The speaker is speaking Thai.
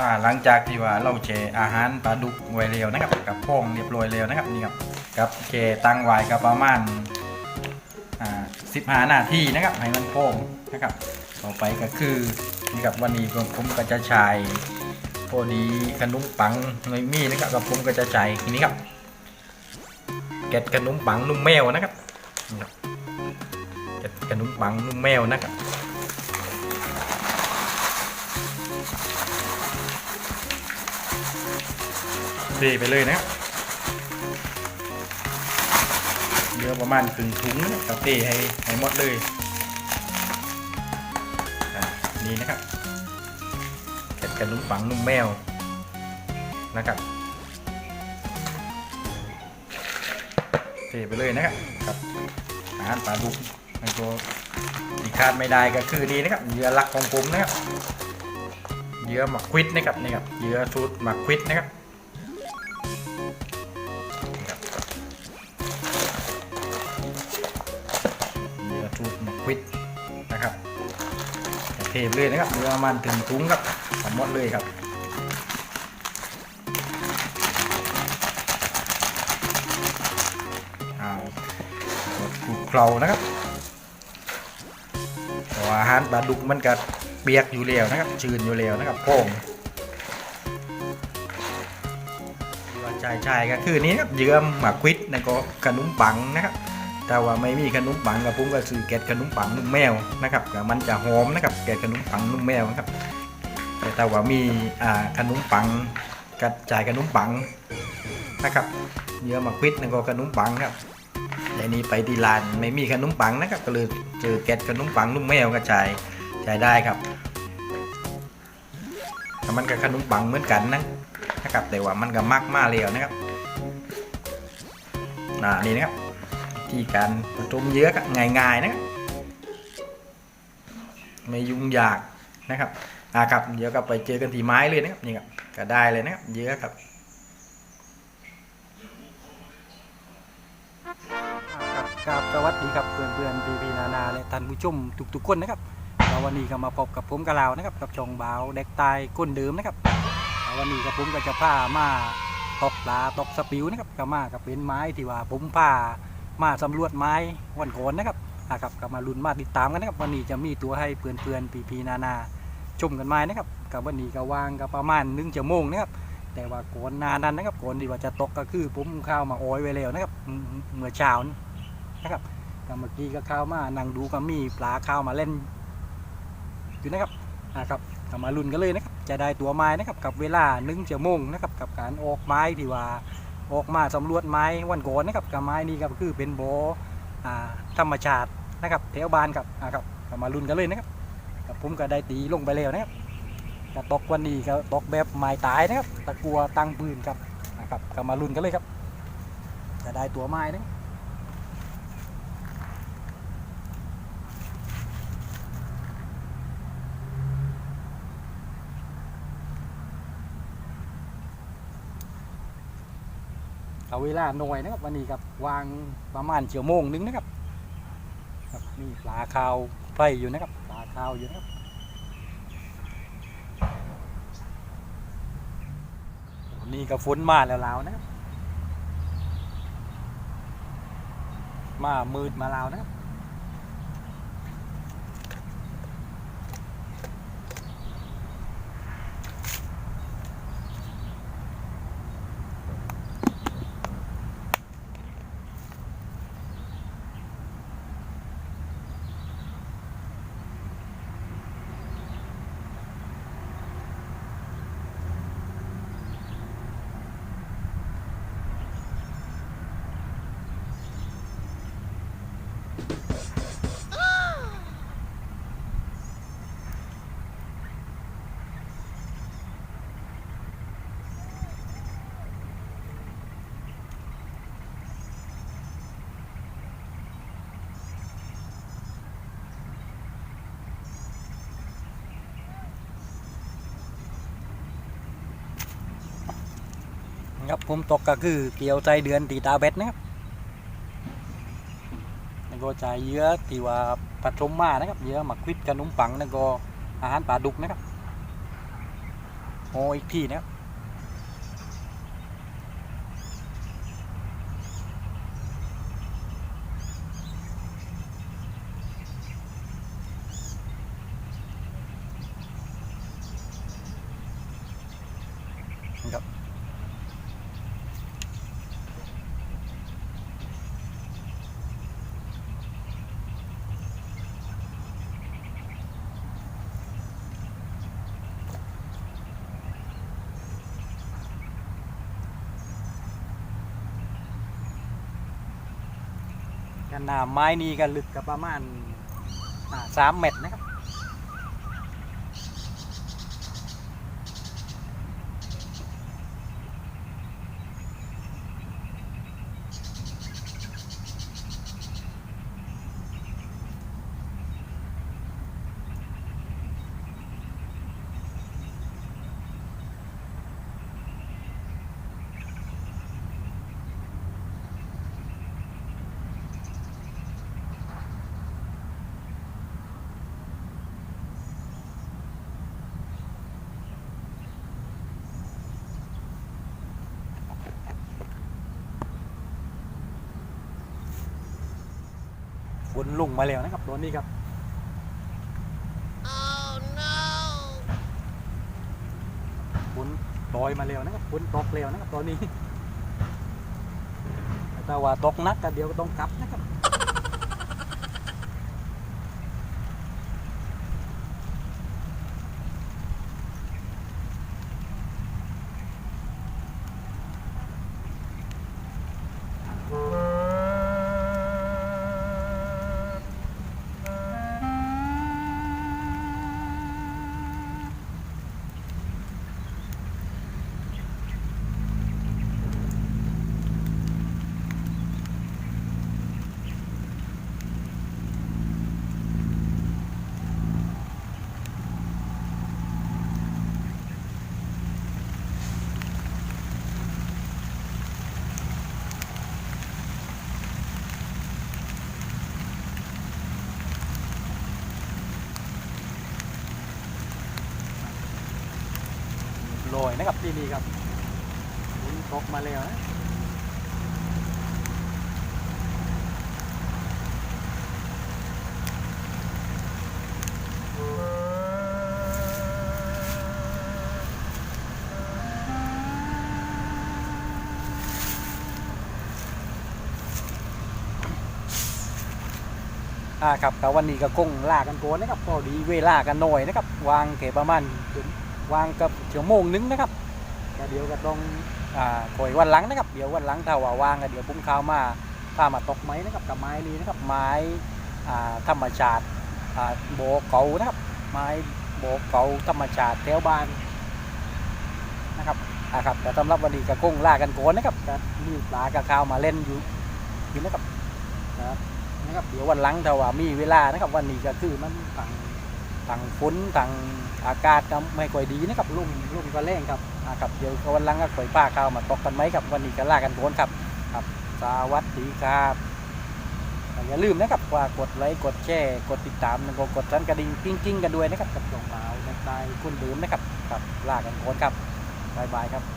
อ่าหลังจากที่ว่าเราแช่อาหารปลาดุกไว้แล้วนะครับกับพองเรียบร้อยแล้วนะครับนี่ครับกับแช่ตั้งไว้กับประมาณอ่าสิบห้านาทีนะครับให้มันพองนะครับ ต่อไปก็คือนี่ครับวันนี้ผมก็จะใช้พอดีขนมปังในมีนะครับกับผมก็จะใช้นี่ครับเกล็ดขนมปังนุ่มแมวนะครับนี่ครับเกล็ดขนมปังนุ่มแมวนะครับ เทไปเลยนะครับเยอะประมาณครึ่งถุงนะครับเทให้ให้หมดเลยอะนี่นะครับเก็ดกระนุ่มปังนุ่มแมวนะครับเทไปเลยนะครับครับอาหารปลาดุกมันก็ที่ขาดไม่ได้ก็คือนี่นะครับเยื่อหลักของผมนะครับเยื่อหมักควิดนะครับนี่ครับเยื่อสูตรหมักควิดนะครับ เทไปเลยนะครับเนื้อมันถึงถุงครับทั้งหมดเลยครับอ้าวกดคลุกเคล้านะครับเพราะว่าอาหารปลาดุกมันก็เปียกอยู่แล้วนะครับ ชื้นอยู่แล้วนะครับโป่งที่ว่าชายก็คือนี้ครับเยื่อหมากควิดแล้วก็ขนมปังนะครับ แต่ว่าไม่มีขนมปังกับผมก็ซื้อแกะขนมปังนุ่มแมวนะครับมันจะหอมนะครับแกะขนมปังนุ่มแมวนะครับแต่ถ้าว่ามีขนมปังกระจายขนมปังนะครับเยอะมาควิดแล้วก็ขนมปังครับแต่นี้ไปที่ร้านไม่มีขนมปังนะครับก็เลยเจอแกะขนมปังนุ่มแมวกระจายใช้ได้ครับแต่มันกับขนมปังเหมือนกันนะนะครับแต่ว่ามันก็มักมากเร็วนะครับอ่านี่นะครับ ที่การผสมเยอะง่ายๆนะครับไม่ยุ่งยากนะครับอ่าครับเดี๋ยวก็ไปเจอกันที่ไม้เลยนะครับนี่ครับก็ได้เลยนะครับเยอะครับครับครับสวัสดีครับเพื่อนเพื่อนพีพีนานาและท่านผู้ชมทุกๆคนนะครับแล้ววันนี้ก็มาพบกับผมกะลาวนะครับ กับช่องบ่าวเด็กตายก้นเดิมนะครับแล้ววันนี้กับผมก็จะพามาตกปลาตกสปิวนะครับก็มากับเป็นไม้ที่ว่าผมพา มาสำรวจไม้วันโขนนะครับอะครับก็มาลุ้นมาติดตามกันนะครับวันนี้จะมีตัวให้เพื่อนๆปีพีนานาชมกันไหมนะครับกับวันนี้ก็วางก็ประมาณหนึ่งชั่วโมงนะครับแต่ว่าก่อนนานั้นนะครับก่อนที่ว่าจะตกก็คือผมข้าวมาโอ้อยไว้แล้วนะครับอืมเมื่อเช้านี้นะครับก็เมื่อกี้ก็ข้าวมานั่งดูก็มีปลาข้าวมาเล่นอยู่นะครับอะครับก็มาลุ้นกันเลยนะครับจะได้ตัวไม้นะครับกับเวลาหนึ่งชั่วโมงนะครับกับการออกไม้ที่ว่า ออกมาสำรวจไม้วันก่อนนะครับกับไม้นี้ก็คือเป็นโบธรรมชาตินะครับแถวบ้านครับครับมาลุ้นกันเลยนะครับกับผมก็ได้ตีลงไปแล้วนะครับก็ตกวันนี้ก็ตกแบบไม้ตายนะครับตะกัวตังปืนครับนะครับก็มาลุ้นกันเลยครับจะได้ตัวไม้นะครับ เอาเวลาหน่อยนะครับวันนี้ครับวางประมาณเชียวโมงหนึงนะครับครับนี่ปลาขาวไฟอยู่นะครับปลาขาวอยู่นะครับนี่ก็ฝนมาแล้วลาวนะครับมามืดมาแล้วนะครับ ครับผมตกก็คือเกี่ยวใจเดือนตีตาเบ็ดนะครับ ก็จ่ายเยอะที่ว่าผสมมานะครับเยอะหมักควิดขนมปังแล้วก็อาหารปลาดุกนะครับโออีกทีนะครับครับ กันหนาไม้นี้ก็ลึกกับประมาณอ่าสามเมตรนะครับ ฝนลงมาแล้วนะครับตอนนี้ครับฝนลอยมาแล้วนะครับฝนตกแล้วนะครับตอนนี้แต่ว่าตกนักก็เดี๋ยวก็ต้องกลับนะครับ ลอยนะครับที่นี่ครับฝนตกมาแล้วนะอ่าครับแต่วันนี้ก็คงลากันโกนนะครับพอดีเวลากันหน่อยนะครับ วางเขประมาณถึง วางกับชั่วโมงนึงนะครับก็เดี๋ยวก็ต้องอ่าคอยวันหลังนะครับเดี๋ยววันหลังถ้าว่าวางก็เดี๋ยวพุ่มข้าวมาพามาตกไม้นะครับกับไม้นี้นะครับไม้อ่าธรรมชาติอ่าโบกเก่านะครับไม้โบกเก่าธรรมชาติแถวบ้านนะครับอ่าครับแต่สำหรับวันนี้ก็คงล่ากันโกนนะครับก็มีปลากับข้าวมาเล่นอยู่อยู่นะครับนะครับเดี๋ยววันหลังถ้าว่ามีเวลานะครับวันนี้ก็คือมันทางทางฝนทาง อากาศก็ไม่ค่อยดีนะครับลมลมก็แรงครับครับเดี๋ยววันหลังก็ค่อยป้าข้าวมาตกกันไหมครับวันนี้ก็ลากันโผลนครับครับสวัสดีครับอย่าลืมนะครับว่ากดไลค์กดแชร์กดติดตามแล้วก็กดสั่นกระดิ่งกิ้งๆกันด้วยนะครับกับช่องบ่าวในตายคุณดื่มนะครับครับลากันโผล่ครับบายบายครับ